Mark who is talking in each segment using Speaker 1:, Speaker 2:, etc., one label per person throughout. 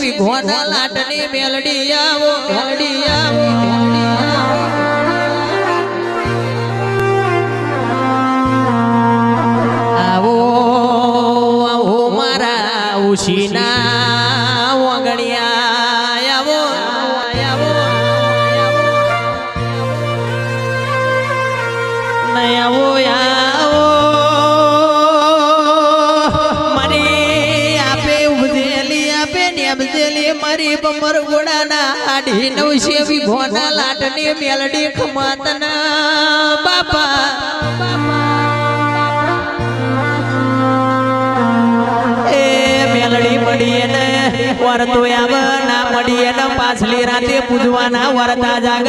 Speaker 1: વિઘોના લાટની મેલડી આવો મેલડી આવો આવો. આવો મારા ઉશીના વગણિયા, આવો આવો આવો આવો નવશે વિઘોના લાટની મેલડી ખમાતના બાપા. એ મેલડી મળીએ ને વરતો આવ ના મળીએ ને પાછલી રાતે પૂજવાના વરતા જાગ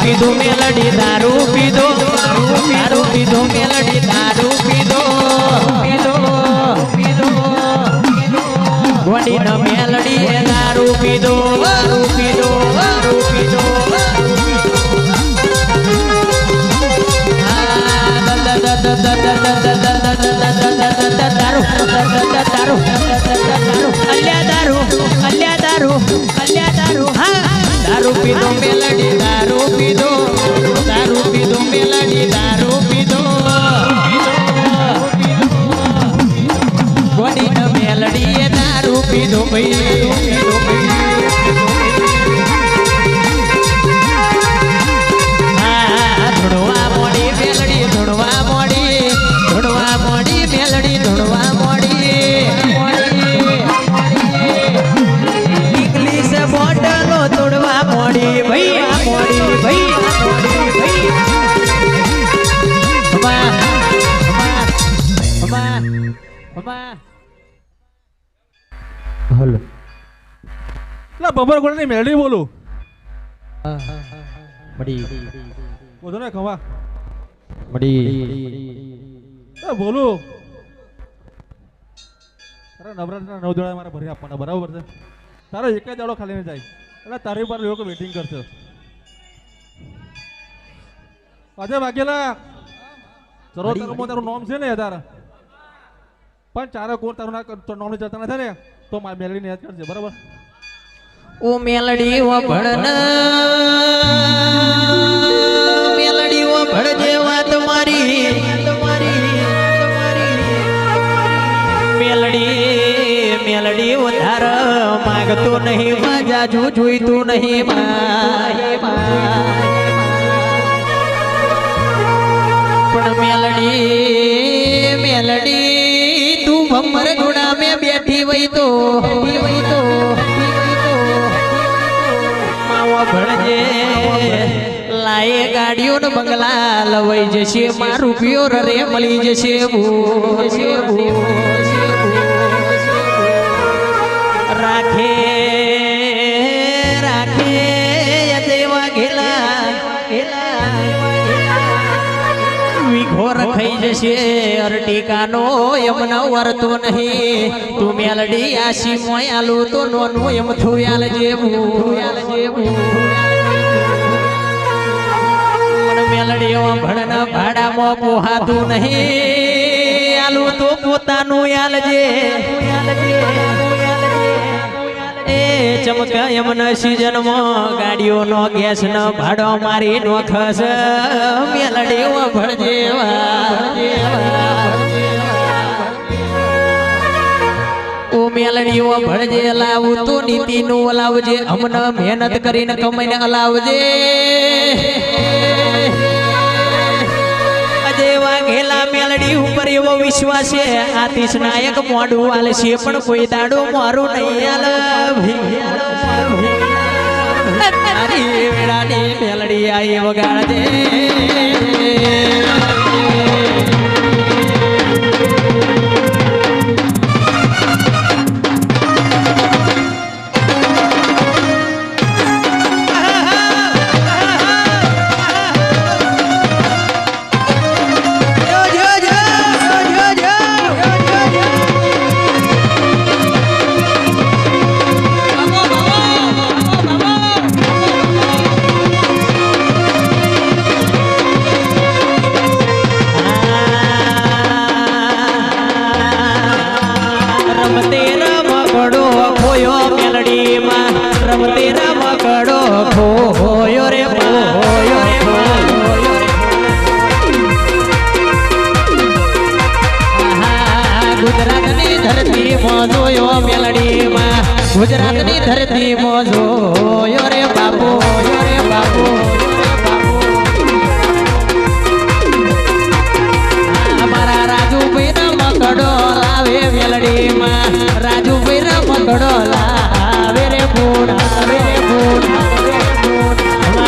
Speaker 1: પીધું મેલડી દારૂ પીધો દારૂ પીધો મેલડી દારૂ પીધો વડી ન મેલડી એ દારૂ પીધો દારૂ પીધો દારૂ પીધો દારૂ હલો.
Speaker 2: લા બબર ગોળાની મેલડી બોલું.
Speaker 1: મડી.
Speaker 2: બોલો ને ખવા
Speaker 1: મડી.
Speaker 2: બોલું. અરે નવરાત્રીના નવ દોડા મારે ભરી આપવાના બરાબર છે? તારો એક જ દાડો ખાલી જાય. એટલે તારી પર લોકો વેટિંગ કરશે. આજે વાઘેલા ચલો તારું નોમ છે ને તારા? પણ ચારે કોણ તારું નામ જતા નથી ને? તો મારી મેલડીને યાદ કરજે, બરાબર?
Speaker 1: ઓ મેલડી ઓ ભણન. મેલડી ઓ ભણજે વાત મારી. મેલડી મેલડી ઉધાર માગતો નહીં જાજુ જોઈતું નહીં પણ મેલડી મેલડી, તું ભમર ગુણા તો ભણજે લાયે ગાડીઓ ને લવાઈ જશે મારું રે મળી જશે રાખે વિઘોર ખાઈ જશે. અર્ટિકાનો એમનો વરતો નહીં. તું મેલડી આશી મોય આલું તો નોનું એમ થુયાલ જેવું. થુયાલ જેવું મેલડીઓ ભણન ભાડામાં પોહાતું નહીં. આલું તો પોતાનું યાલજે એ ચમક એમના સિઝનમાં ગાડીઓનો ગેસ ન ભાડો મારી નો ખસ મેલડી ભળજેવા મેલડીઓ ભળજે લાવું, તો નીતિનું અલાવજે હમણાં મહેનત કરીને કમાઈને અલાવજે. વાઘેલા મેલડી ઉપર એવો વિશ્વાસ છે આતિશ નાયક મોડું આલે છે, પણ કોઈ દાડો મારું નહીં મેલડી આવી વગાડજે. ખોયો મેલડીમાં રમતી રમકડો ખોયો રે ખોયો રે ગુજરાતની ધરતી મોજોયો મેલડીમાં. ગુજરાતની ધરતી મોજોયો રે બાપુ રે બાપુ.